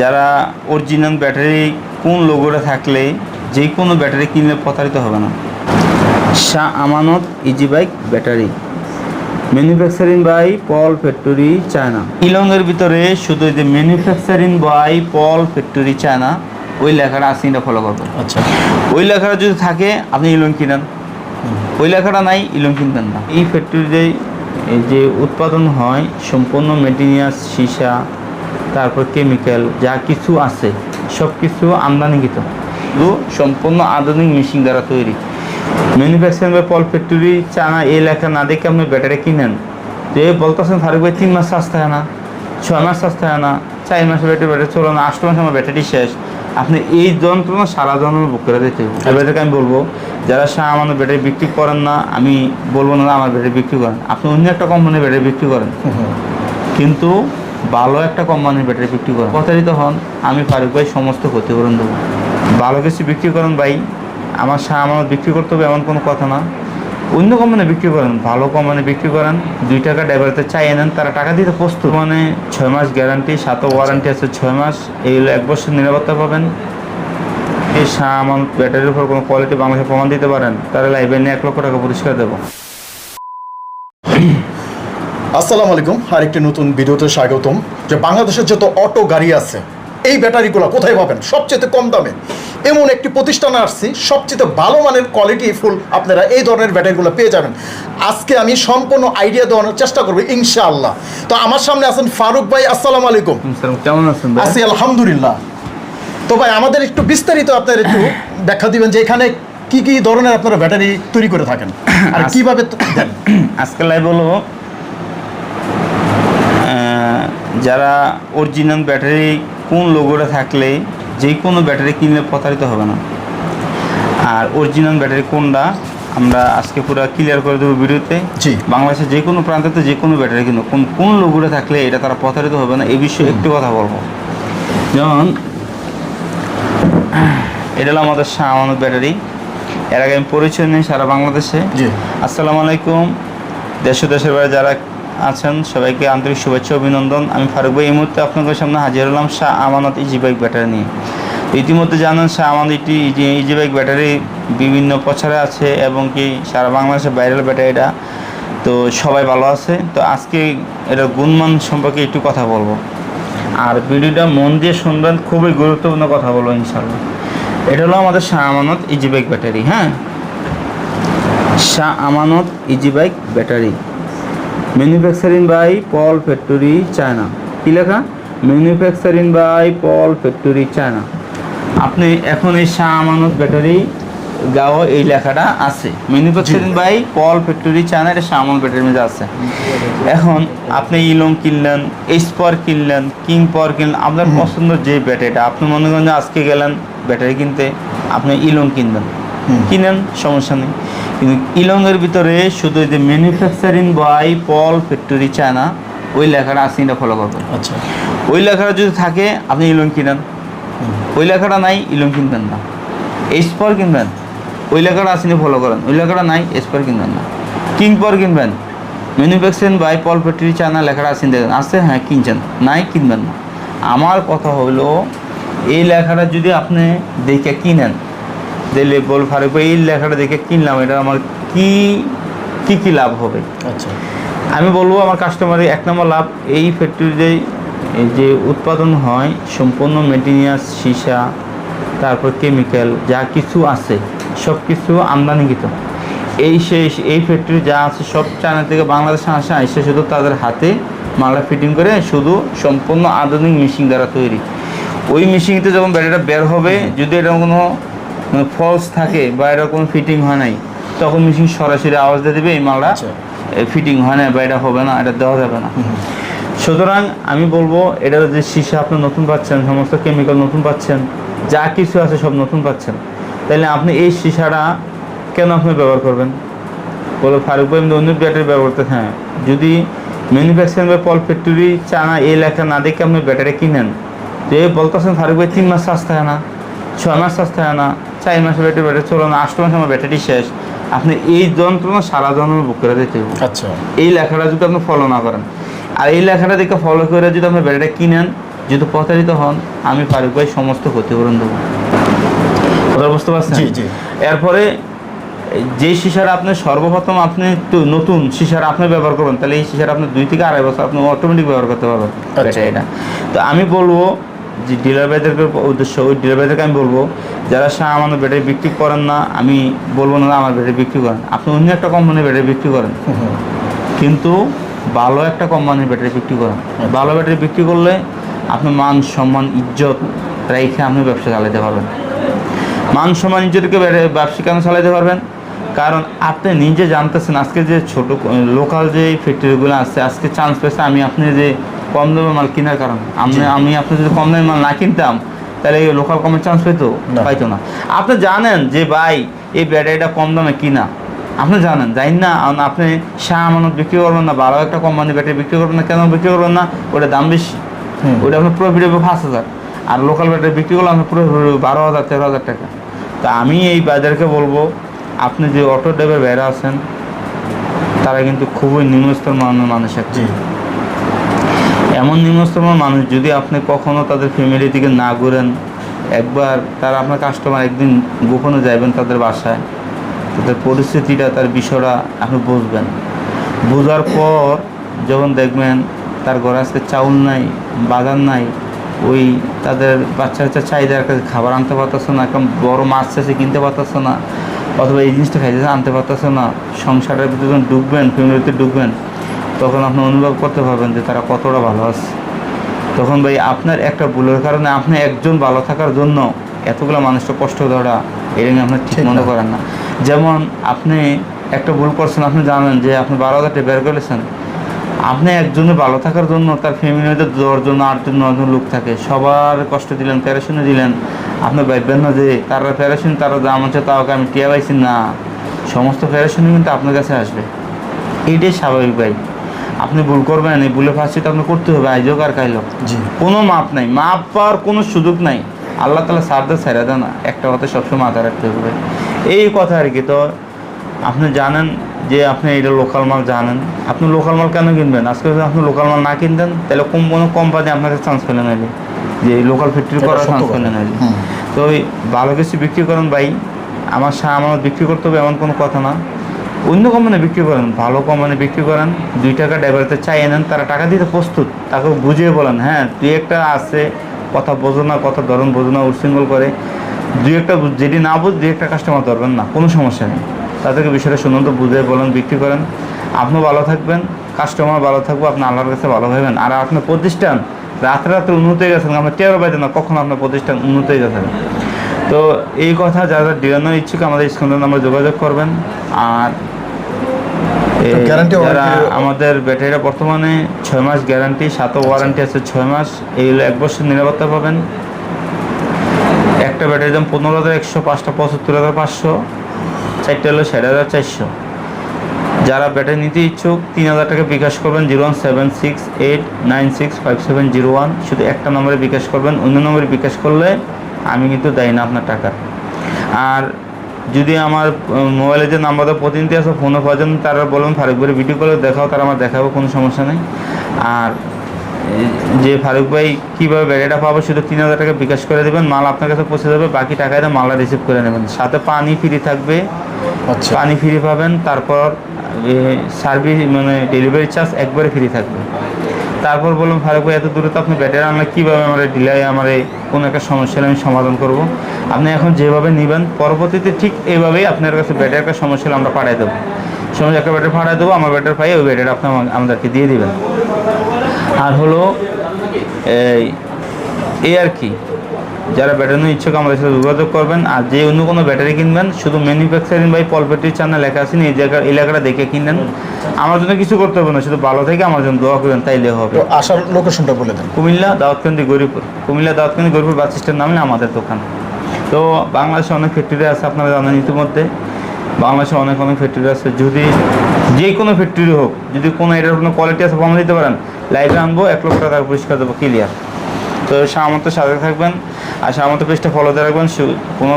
যারা original battery কোন লোগোটা থাকলে যে কোনো ব্যাটারি কিনলে প্রতারিত হবে না। Shah Amanat easy bike battery. Manufacturing by Paul factory China ইলংয়ের ভিতরে শুধু যে manufacturing by Paul factory China ওই লেখাটা আসিনটা ফলো করবেন আচ্ছা। ওই লেখাটা যদি থাকে আপনি ইলং কিনেন। ওই লেখাটা নাই ইলং কিনবেন না। এই ফ্যাক্টরিতে যে উৎপাদন হয় সম্পূর্ণ মেটেরিয়ালস সীসা তারপর কেমিক্যাল যা কিছু আছে সব কিছু আমদানিকৃত সম্পূর্ণ আধুনিক মেশিন দ্বারা তৈরি। ম্যানুফ্যাকচারিং বা পল ফ্যাক্টরি চানা এই লেখা না দেখে আপনি ব্যাটারি কিনেন। তো যে বলতেছেন ফারুক ভাই তিন মাস সস্তা হয় না ছয় মাস সস্তা হয় না চার মাসে ব্যাটারি ব্যাটারি চলো না আষ্ট মাসে আমার ব্যাটারি শেষ। আপনি এই যন্ত্রণা সারা জন্ম বুক করে দিতে হবে। এবার আমি বলব যারা সা আমাদের ব্যাটারি বিক্রি করেন না আমি বলব না আমার ব্যাটারি বিক্রি করেন। আপনি অন্য একটা কোম্পানির ব্যাটারি বিক্রি করেন। কিন্তু ভালো একটা কোম্পানির ব্যাটারি বিক্রি করেন। প্রতারিত হন, আমি ফারুক ভাই সমস্ত ক্ষতিপূরণ দেবো। ভালো কিছু বিক্রি করেন ভাই, আমার আমার বিক্রি করতে হবে এমন কোনো কথা না। অন্য কোম্পানি বিক্রি করেন, ভালো কোম্পানি বিক্রি করেন, দুই টাকা ড্রাইভারতে চাই এনেন তারা টাকা দিতে প্রস্তুত। মানে ছয় মাস গ্যারান্টি সাতও ওয়ারেন্টি আছে ছয় মাস এইগুলো এক বছর নিরাপত্তা পাবেন। এই সা আমার ব্যাটারির উপর কোনো কোয়ালিটি বাংলাদেশে প্রমাণ দিতে পারেন লাইভে নিয়ে এক লক্ষ টাকা পুরস্কার দেবো। আসসালামু আলাইকুম। আরেকটি নতুন ভিডিওতে স্বাগতম। যে বাংলাদেশের যত অটো গাড়ি আছে এই ব্যাটারিগুলো কোথায় পাবেন? সবচেয়ে কম দামে। এমন একটি প্রতিষ্ঠানে আসছি সবচেয়ে ভালো মানের কোয়ালিটি ফুল আপনারা এই ধরনের ব্যাটারিগুলো পেয়ে যাবেন। আজকে আমি সম্পূর্ণ আইডিয়া দেওয়ানোর চেষ্টা করব ইনশাআল্লাহ। তো আমার সামনে আছেন ফারুক ভাই আসসালামু আলাইকুম। কেমন আছেন? আছি আলহামদুলিল্লাহ। তো ভাই আমাদের একটু বিস্তারিত আপনার একটু ব্যাখ্যা দিবেন যে এখানে কি কি ধরনের আপনারা ব্যাটারি তৈরি করে থাকেন? আর কীভাবে আজকে লাইভ হলো যারা অরিজিনাল ব্যাটারি কোন লোগোটা থাকলে যে কোনো ব্যাটারি কিনলে প্রতারিত হবে না। আর অরিজিনাল ব্যাটারি কোনটা আমরা আজকে পুরো ক্লিয়ার করে দেবো ভিডিওতে। বাংলাদেশের যে কোনো প্রান্তে যে কোনো ব্যাটারি কিনবো কোন কোন লোগোটা থাকলে এটা তারা প্রতারিত হবে না এই বিষয়ে একটু কথা বলব। যেমন এটা হলো আমাদের শাহ আমানত ব্যাটারি এর আগে আমি পরিচয় নিই সারা বাংলাদেশে। আসসালামু আলাইকুম। দেশ দেশের বাইরে যারা আছেন। সবাইকে আন্তরিক শুভেচ্ছা অভিনন্দন। আমি ফারুক ভাই, এই মুহূর্তে আপনাদের সামনে হাজির হলাম Shah Amanat easy bike battery নিয়ে। ইতিমধ্যে জানেন শাহ আমানত ইটি ইজি বাইক ব্যাটারি বিভিন্ন প্রচারে আছে এবং কি সারা বাংলাদেশের ভাইরাল ব্যাটারিটা তো সবাই ভালো আছে। তো আজকে এটা গুণমান সম্পর্কে একটু কথা বলব। আর ভিডিওটা মন দিয়ে শুনবেন, খুবই গুরুত্বপূর্ণ কথা বলব ইনশাল্লাহ এটা হলো আমাদের Shah Amanat easy bike battery হ্যাঁ? Shah Amanat easy bike battery manufacturing by Paul factory China কি লেখা? Manufacturing by Paul factory China আপনি এখন এই শাহ আমানত ব্যাটারি গাও এই লেখাটা আছে। Manufacturing by Paul factory China এটা আমানত ব্যাটারির মধ্যে আছে। এখন আপনি ইলং কিনলেন পাওয়ার কিনলেন কিং পাওয়ার কিনলেন আপনার পছন্দ যে ব্যাটারিটা আপনি মনে করেন যে আজকে গেলেন ব্যাটারি কিনতে আপনি ইলং কিনবেন। কিনেন সমস্যা নেই। কিন্তু ইলংয়ের ভিতরে শুধু যে manufacturing by Paul factory China ওই লেখাটা আসিনটা ফলো করবেন। আচ্ছা। ওই লেখাটা যদি থাকে আপনি ইলং কিনেন। ওই লেখাটা নাই ইলং কিনবেন না। পাওয়ার কিনবেন ওই লেখাটা আসিনি ফলো করেন। ওই লেখাটা নাই পাওয়ার কিনবেন না। কিং পাওয়ার কিনবেন manufacturing by Paul factory China লেখাটা আসিন দেখেন আছে হ্যাঁ কিনছেন। নাই কিনবেন না। আমার কথা হলো এই লেখাটা যদি আপনি দেখে কিনেন দিলে বল ফারুক এই লেখাটা দেখে কিনলাম এটা আমার কি কি কি লাভ হবে? আচ্ছা। আমি বলব আমার কাস্টমারের এক নম্বর লাভ এই ফ্যাক্টরিতে যে উৎপাদন হয় সম্পূর্ণ মেটেরিয়ালস সীসা তারপর কেমিক্যাল যা কিছু আছে সব কিছু আমদানিকৃত। এই শেষ এই ফ্যাক্টরি যা আছে সব চায়না থেকে বাংলাদেশে আসে এসে শুধু তাদের হাতে মালটা ফিটিং করে শুধু সম্পূর্ণ আধুনিক মেশিন দ্বারা তৈরি। ওই মেশিনতে যখন ব্যাটারিটা বের হবে যদি এটা কোনো ফলস থাকে বা এরকম ফিটিং হয় নাই তখন মেশিন সরাসরি আওয়াজ দিয়ে দেবে এই মালটা আচ্ছা। ফিটিং হয় না বা এটা হবে না এটা দেওয়া যাবে না। সুতরাং আমি বলব এটা যে সীসা আপনি নতুন পাচ্ছেন সমস্ত কেমিক্যাল নতুন পাচ্ছেন যা কিছু আছে সব নতুন পাচ্ছেন তাহলে আপনি এই সীসাটা কেন আপনি ব্যবহার করবেন? বলো ফারুক ভাই অন্য ব্যাটারি ব্যবহার করতে হ্যাঁ যদি ম্যানুফ্যাকচারিং বা পল ফ্যাক্টরি চানা এই লেখা না দেখে আপনি ব্যাটারি কিনেন তো যে বলতেছেন ফারুক ভাই তিন মাস সস্তা হয় না ছয় মাস সস্তা হয় না চার মাসে ব্যাটারি ব্যাটারি চলো না আষ্ট মাসে আমার ব্যাটারি শেষ। আপনি এই যন্ত্রণা সারা জন্ম বুক করে দিতে হবে। আচ্ছা। এই লেখাটা যদি আপনি ফলো না করেন আর এই লেখাটা দেখে ফলো করে যদি আপনি ব্যাটারিটা কিনেন যদি প্রতারিত হন আমি ফারুক ভাই সমস্ত ক্ষতিপূরণ দেবো। কথা বুঝতে পারছেন? জি, জি। এরপরে যে সিসার আপনি সর্বপ্রথম আপনি তো নতুন সিসার আপনি ব্যবহার করবেন তাহলে এই সিসার আপনি দুই থেকে আড়াই বছর আপনি অটোমেটিক ব্যবহার করতে পারবেন আচ্ছা। ব্যাটারিটা তো আমি বলব যে ডিলার ভাইদেরকে উদ্দেশ্য ওই ডিলার ভাইদেরকে আমি বলব যারা শাহ আমাদের ব্যাটারি বিক্রি করেন না আমি বলব না আমার ব্যাটারি বিক্রি করেন। আপনি অন্য একটা কোম্পানির ব্যাটারি বিক্রি করেন। কিন্তু ভালো একটা কোম্পানির ব্যাটারি বিক্রি করেন। ভালো ব্যাটারি বিক্রি করলে আপনি মান সম্মান ইজ্জত রেখে আপনি ব্যবসা চালাতে পারবেন। মান সম্মান ইজ্জতকে ব্যবসা কেন চালাতে পারবেন। কারণ আপনি নিজে জানতেছেন আজকে যে ছোট লোকাল যে ফ্যাক্টরিগুলো আছে আজকে চান্স পেয়েছে আমি আপনি যে কম দামে মাল কেনার কারণ। আমি আমি আপনি যদি কম দামে মাল না কিনতাম তাহলে এই লোকাল কমের চান্স পেতো পাইতো না। আপনি জানেন যে ভাই এই ব্যাটারিটা কম দামে কিনা। আপনি জানেন জানেন না? আপনি শাহ আমানত বিক্রি করবেন না ভালো একটা কোম্পানি ব্যাটারি বিক্রি করবেন না কেন বিক্রি করবেন না? ওটা দাম বেশি। ওটা আপনার প্রফিট হবে পাঁচ হাজার। আর লোকাল ব্যাটারি বিক্রি করলে আপনার প্রফিট হবে বারো হাজার তেরো হাজার টাকা। তা আমি এই বাজারকে বলব আপনি যে অটো ড্রাইভার বেড়া আছেন তারা কিন্তু খুবই নিম্নস্তর মানের মানুষ একটা জি। এমন নিম্নস্তরের মানুষ যদি আপনি কখনো তাদের ফ্যামিলি থেকে না ঘুরেন, একবার তারা আপনার কাস্টমার একদিন গোপনে যাবেন তাদের বাসায়, তাদের পরিস্থিতিটা, তার বিষয়টা আপনি বুঝবেন। বোঝার পর যখন দেখবেন তার ঘরে আজকে চাউল নাই বাগান নাই, ওই তাদের বাচ্চা বাচ্চা চাহিদার কাছে খাবার আনতে পারতেছে না এখন বড় মাছ চাষে কিনতে পারতেছে না, অথবা এই জিনিসটা খাইতে আনতে পারতেছে না, সংসারের ভিতরে যখন ঢুকবেন ফ্যামিলিতে ঢুকবেন তখন আপনি অনুভব করতে পারবেন যে তারা কতটা ভালো আছে। তখন ভাই আপনার একটা ভুলের কারণে আপনি একজন ভালো থাকার জন্য এতগুলো মানুষটা কষ্ট ধরা এরকম আপনি ঠিক ঠিক মনে করেন না। যেমন আপনি একটা ভুল করছেন আপনি জানেন যে আপনি বারো হাজার টাকা বের করেছেন। আপনি একজনের ভালো থাকার জন্য তার ফ্যামিলিতে দশজন আটজন নজন লোক থাকে। সবার কষ্ট দিলেন প্যারেশনে দিলেন। আপনি ভাববেন না যে তারা প্যারাশুন তারা দাম আছে তাও আমি টিয়া পাইছি? না। সমস্ত প্যারাশুনি কিন্তু আপনার কাছে আসবে। এইটাই স্বাভাবিক ভাই। আপনি ভুল করবেন এই ভুলে ফাঁসি তো আপনি করতে হবে আইজোক আর কাইলো? জি। কোনো মাপ নাই মাপ পাওয়ার কোনো সুযোগ নাই। আল্লাহ তালা সারদা ছেড়ে দেন একটা কথা সবসময় মাথায় রাখতে হবে। এই কথা আর কি তো আপনি জানেন যে আপনি এটা লোকাল মাল জানেন। আপনি লোকাল মাল কেন কিনবেন? আজকে যদি আপনি লোকাল মাল না কিনতেন তাহলে কোন কোনো কোম্পানি আপনাকে চান্স পেলে নাইলে যে লোকাল ফ্যাক্টরি করার চান্স। পেলে নাইলে তো ওই ভালো কিছু বিক্রি করেন ভাই। আমার সা আমার বিক্রি করতে হবে এমন কোনো কথা না। অন্য কোম্পানি বিক্রি করেন, ভালো কোম্পানি বিক্রি করেন, দুই টাকা ড্রাইভারতে চাইয়ে নেন, তারা টাকা দিতে প্রস্তুত। তাকে বুঝিয়ে বলেন হ্যাঁ তুই একটা আছে, কথা বোঝো না, কথা ধরন, বোঝো না উচ্ছৃঙ্খল করে। দুই একটা বুঝ- যেটি না বুঝ, দুই একটা কাস্টমার ধরবেন না, কোনো সমস্যা নেই। তাদেরকে বিষয়টা তো বুঝিয়ে বলেন, বিক্রি করেন। আপনিও ভালো থাকবেন কাস্টমার ভালো থাকব, আপনি আল্লাহর কাছে ভালো হবেন আর আপনার প্রতিষ্ঠান রাত্রে রাত্রে উন্নত হয়ে গেছেন আমরা টেরো পাইতেন না, কখন আপনার প্রতিষ্ঠান উন্নত হয়ে গেছে তো এই কথা যারা ডিলানোর ইচ্ছুক, আমাদের স্কুলের নাম্বার যোগাযোগ করবেন। আর এ, তো guarantee যারা warranty- আমাদের ব্যাটারিটা বর্তমানে ছয় মাস গ্যারান্টি সাতও ওয়ারেন্টি আছে ছয় মাস। এই হলো এক বছর নিরাপত্তা পাবেন। একটা ব্যাটারির দাম পনেরো হাজার একশো পাঁচটা পঁচাত্তর হাজার পাঁচশো। চারটে হলো ষাট হাজার চারশো। যারা ব্যাটারি নিতে ইচ্ছুক তিন হাজার টাকা বিকাশ করবেন zero one seven six eight nine six five seven zero one. শুধু একটা নম্বরে বিকাশ করবেন অন্য নম্বরে বিকাশ করলে আমি কিন্তু দেয় না আপনার টাকা। আর যদি আমার মোবাইলে যে নাম্বারটা প্রতিনিধি আছে ফোনে পাওয়া তারা বলবেন ফারুক ভাই ভিডিও কলে দেখাও তারা আমার দেখাবো কোনো সমস্যা নেই। আর যে ফারুক ভাই কীভাবে ব্যাটারিটা পাবো শুধু তিন হাজার টাকা বিকাশ করে দেবেন মাল আপনার কাছে পৌঁছে যাবে বাকি টাকায় মালটা রিসিভ করে নেবেন। সাথে পানি ফ্রি থাকবে আচ্ছা। পানি ফ্রি পাবেন তারপর সার্ভিস মানে ডেলিভারি চার্জ একবারে ফ্রি থাকবে। তারপর বললাম ফারুক ভাই এত দূরে তো আপনি ব্যাটারি আনলে কীভাবে আমার ডিলাই আমার কোনো একটা সমস্যা হলে আমি সমাধান করব? আপনি এখন যেভাবে নেবেন পরবর্তীতে ঠিক এইভাবেই আপনার কাছে ব্যাটারি একটা সমস্যা হলে আমরা পাঠিয়ে দেবো। সময় একটা ব্যাটারি পাঠিয়ে দেবো আমার ব্যাটারি পাই ওই ব্যাটারি আপনি আমাদেরকে দিয়ে দিবেন। আর হলো এই এই আর কি যারা ব্যাটারি ইচ্ছুক আমাদের সাথে যোগাযোগ করবেন আর যে অন্য কোনো ব্যাটারি কিনবেন শুধু ম্যানুফ্যাকচারিং বাই পলপেট্রি চ্যানেল লেখা আছে এই জায়গা এলাকাটা দেখে কিনেন। আমার জন্য কিছু করতে হবে না শুধু ভালো থেকে আমার জন্য দোয়া করবেন তাইলে হবে। আসার লোকেশনটা বলে দেন। কুমিল্লা দাউদকান্দি গরিপুর কুমিল্লা দাউদকান্দি গরিপুর বাস স্ট্যান্ড নামলে আমাদের দোকান। তো বাংলাদেশে অনেক ফ্যাক্টরি আছে আপনারা জানেন ইতিমধ্যে। বাংলাদেশে অনেক অনেক ফ্যাক্টরি আছে। যদি যে কোনো ফ্যাক্টরি হোক যদি কোনো এটার কোনো কোয়ালিটি আছে প্রমাণ দিতে পারেন। লাইভে আনব এক লক্ষ টাকা পরিষ্কার দেবো ক্লিয়ার তো সামর্থ্য সাথে থাকবেন আর সামর্থ্য পেজটা ফলোতে রাখবেন। কোনো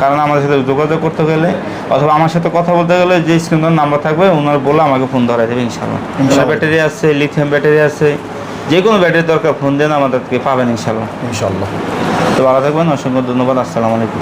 কারণে আমাদের সাথে যোগাযোগ করতে গেলে অথবা আমার সাথে কথা বলতে গেলে যে স্ক্রিনের নাম্বার থাকবে ওনার বলে আমাকে ফোন ধরাই দেবে ইনশাল্লাহ ইনশাল্লাহ। ব্যাটারি আছে লিথিয়াম ব্যাটারি আছে যে কোনো ব্যাটারি দরকার ফোন দেন আমাদেরকে পাবেন ইনশাল্লাহ ইনশাল্লাহ তো ভালো থাকবেন অসংখ্য ধন্যবাদ আসসালামু আলাইকুম।